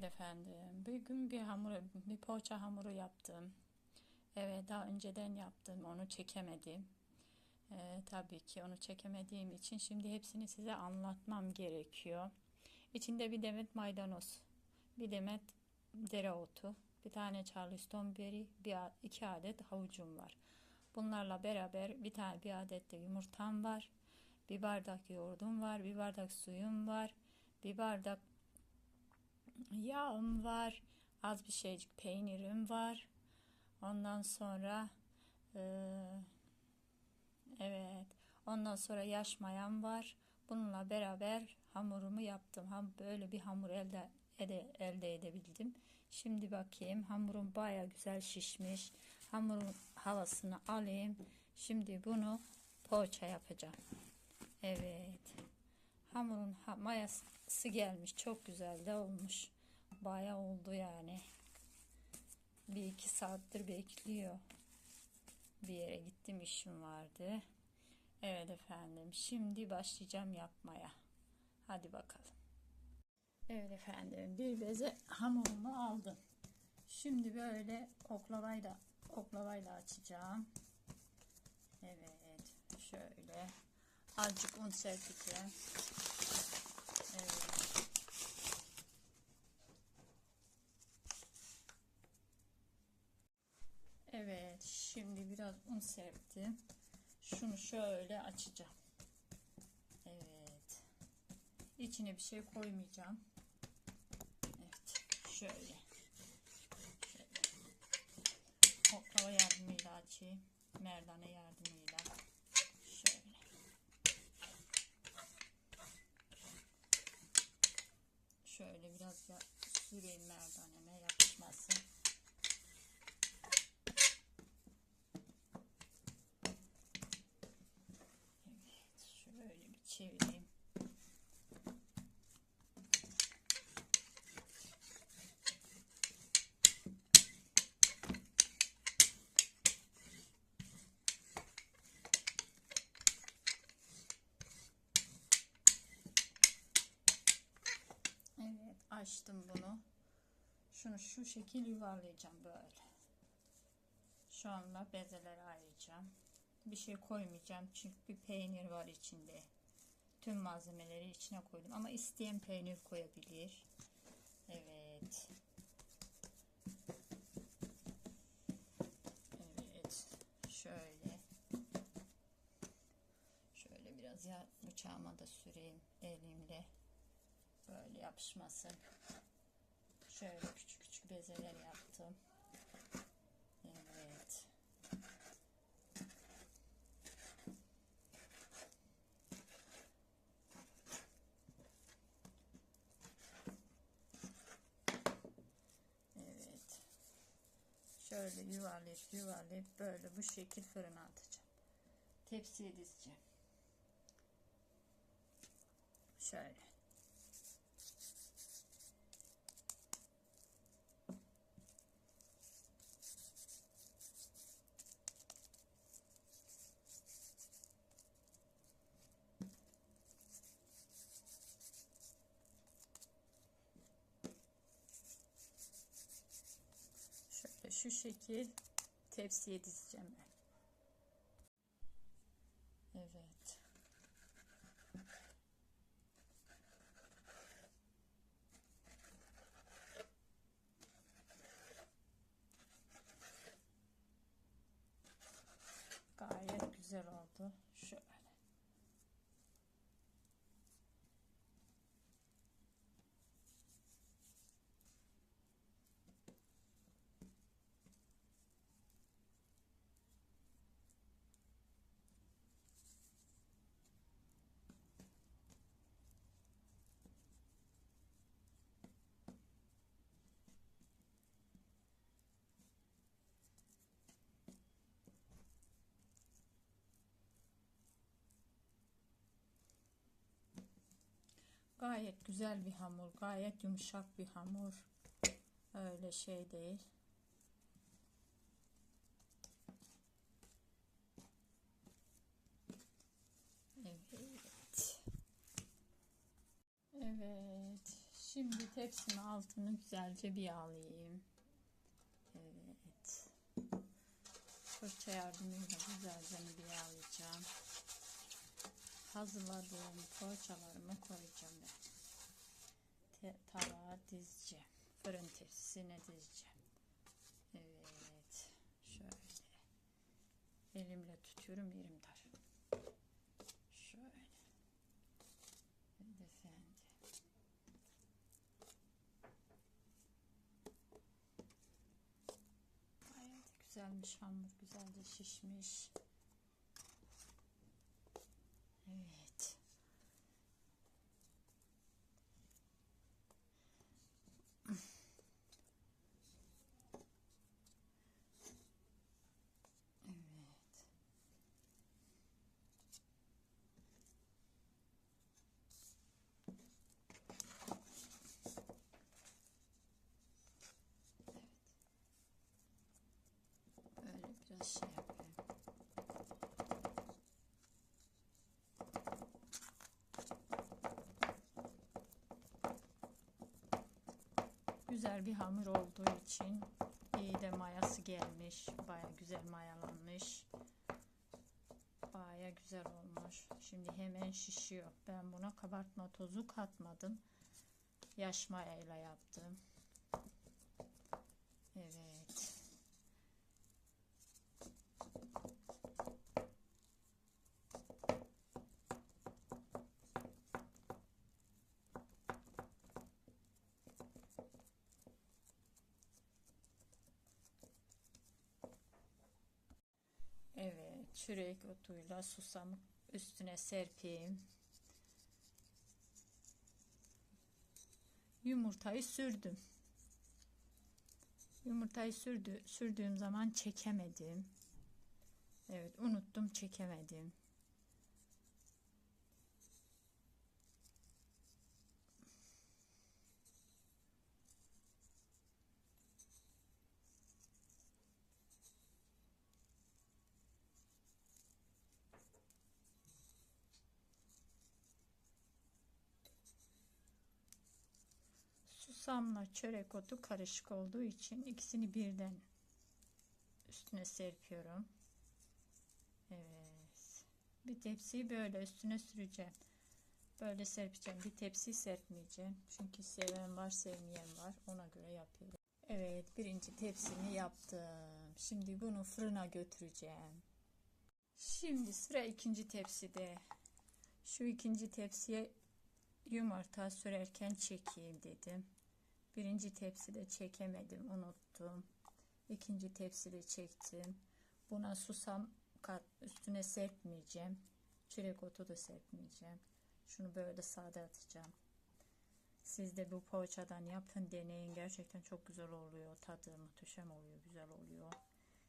Evet efendim. Bugün bir hamur, bir poğaça hamuru yaptım. Evet, daha önceden yaptım. Onu çekemedim. Ee, tabii ki onu çekemediğim için şimdi hepsini size anlatmam gerekiyor. İçinde bir demet maydanoz, bir demet dereotu, bir tane charleston beri, bir iki adet havucum var. Bunlarla beraber bir tane bir adet de yumurtam var. Bir bardak yoğurdum var, bir bardak suyum var, bir bardak Yağım var. Az bir şeycik peynirim var. Ondan sonra eee, evet. Ondan sonra yaş mayam var. Bununla beraber hamurumu yaptım. Ham böyle bir hamur elde ede- elde edebildim. Şimdi bakayım hamurum baya güzel şişmiş. Hamurun havasını alayım. Şimdi bunu poğaça yapacağım. Evet. Hamurun ha- mayası gelmiş. Çok güzel de olmuş. Baya oldu yani. Bir iki saattir bekliyor. Bir yere gittim işim vardı. Evet efendim. Şimdi başlayacağım yapmaya. Hadi bakalım. Evet efendim. Bir beze hamurumu aldım. Şimdi böyle oklavayla oklavayla açacağım. Evet. Şöyle. Azıcık un serpeceğim. Evet. Evet, şimdi biraz un serptim. Şunu şöyle açacağım. Evet. İçine bir şey koymayacağım. Evet, şöyle. Şöyle. Oklava yardımıyla açayım. Merdane yardımıyla. Şöyle. Şöyle biraz da süreyim merdaneme yapışmasın. Evet, şöyle bir çevireyim. Evet, açtım bunu. Şunu şu şekil yuvarlayacağım böyle. Şu anda bezeleri ayıracağım. Bir şey koymayacağım çünkü bir peynir var içinde. Tüm malzemeleri içine koydum ama isteyen peynir koyabilir. Evet. Evet. Şöyle. Şöyle biraz ya bıçağıma da süreyim elimle. Böyle yapışmasın. Şöyle küçük bezeler yaptım. Evet. Evet. Şöyle yuvarlayıp yuvarlayıp böyle bu şekil fırına atacağım. Tepsiye dizeceğim. Şöyle. Şöyle şu şekil tepsiye dizeceğim ben. Evet. Gayet güzel oldu. Şöyle. Gayet güzel bir hamur, gayet yumuşak bir hamur. Öyle şey değil. Evet. Evet. Şimdi tepsimin altını güzelce bir yağlayayım. Evet. Fırça yardımıyla güzelce bir yağlayacağım. Hazırladığım poğaçalarımı koyacağım ben. Tava dizeceğim. Fırın tepsisine dizeceğim. Evet. Şöyle. Elimle tutuyorum yerim dar. Şöyle. Evet efendim. Gayet güzelmiş hamur güzelce şişmiş. Evet. Evet. Biraz şey yapayım. Güzel bir hamur olduğu için iyi de mayası gelmiş. Baya güzel mayalanmış. Baya güzel olmuş. Şimdi hemen şişiyor. Ben buna kabartma tozu katmadım. Yaş mayayla yaptım. Evet. Evet, çörek otuyla susam üstüne serpeyim. Yumurtayı sürdüm. Yumurtayı sürdü, sürdüğüm zaman çekemedim. Evet, unuttum çekemedim. Susamla çörek otu karışık olduğu için ikisini birden üstüne serpiyorum. Evet. Bir tepsiyi böyle üstüne süreceğim. Böyle serpeceğim. Bir tepsi serpmeyeceğim. Çünkü seven var, sevmeyen var. Ona göre yapıyorum. Evet, birinci tepsimi yaptım. Şimdi bunu fırına götüreceğim. Şimdi sıra ikinci tepside. Şu ikinci tepsiye yumurta sürerken çekeyim dedim. Birinci tepside çekemedim, unuttum. İkinci tepside çektim. Buna susam kat üstüne serpmeyeceğim. Çörek otu da serpmeyeceğim. Şunu böyle sade atacağım. Siz de bu poğaçadan yapın, deneyin. Gerçekten çok güzel oluyor. Tadı muhteşem oluyor, güzel oluyor.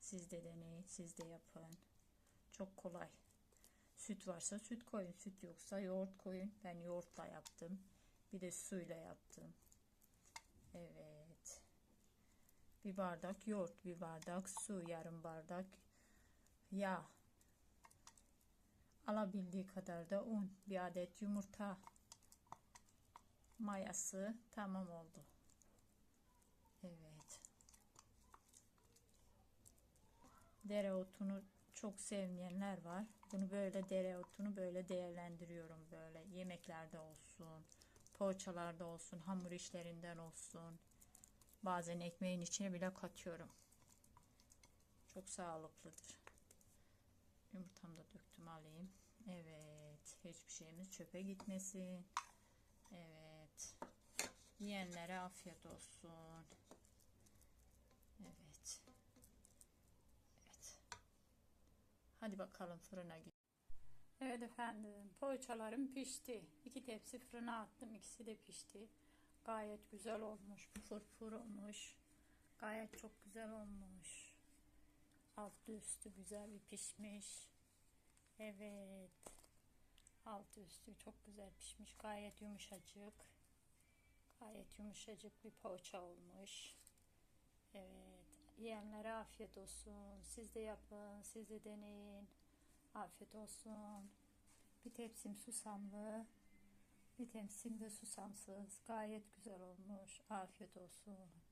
Siz de deneyin, siz de yapın. Çok kolay. Süt varsa süt koyun. Süt yoksa yoğurt koyun. Ben yoğurtla yaptım. Bir de suyla yaptım. Evet. Bir bardak yoğurt, bir bardak su, yarım bardak yağ. Alabildiği kadar da un, bir adet yumurta mayası tamam oldu. Evet. Dereotunu çok sevmeyenler var. Bunu böyle dereotunu böyle değerlendiriyorum böyle yemeklerde olsun, poğaçalarda olsun, hamur işlerinden olsun. Bazen ekmeğin içine bile katıyorum. Çok sağlıklıdır. Yumurtamı da döktüm alayım. Evet, hiçbir şeyimiz çöpe gitmesin. Evet. Yiyenlere afiyet olsun. Evet. Evet. Hadi bakalım fırına git. Evet efendim, poğaçalarım pişti. İki tepsi fırına attım, ikisi de pişti. Gayet güzel olmuş, fırfır olmuş. Gayet çok güzel olmuş. Altı üstü güzel bir pişmiş. Evet. Altı üstü çok güzel pişmiş. Gayet yumuşacık. Gayet yumuşacık bir poğaça olmuş. Evet. Yiyenlere afiyet olsun. Siz de yapın. Siz de deneyin. Afiyet olsun. Bir tepsim susamlı. Bir tepsinde susamsız. Gayet güzel olmuş. Afiyet olsun.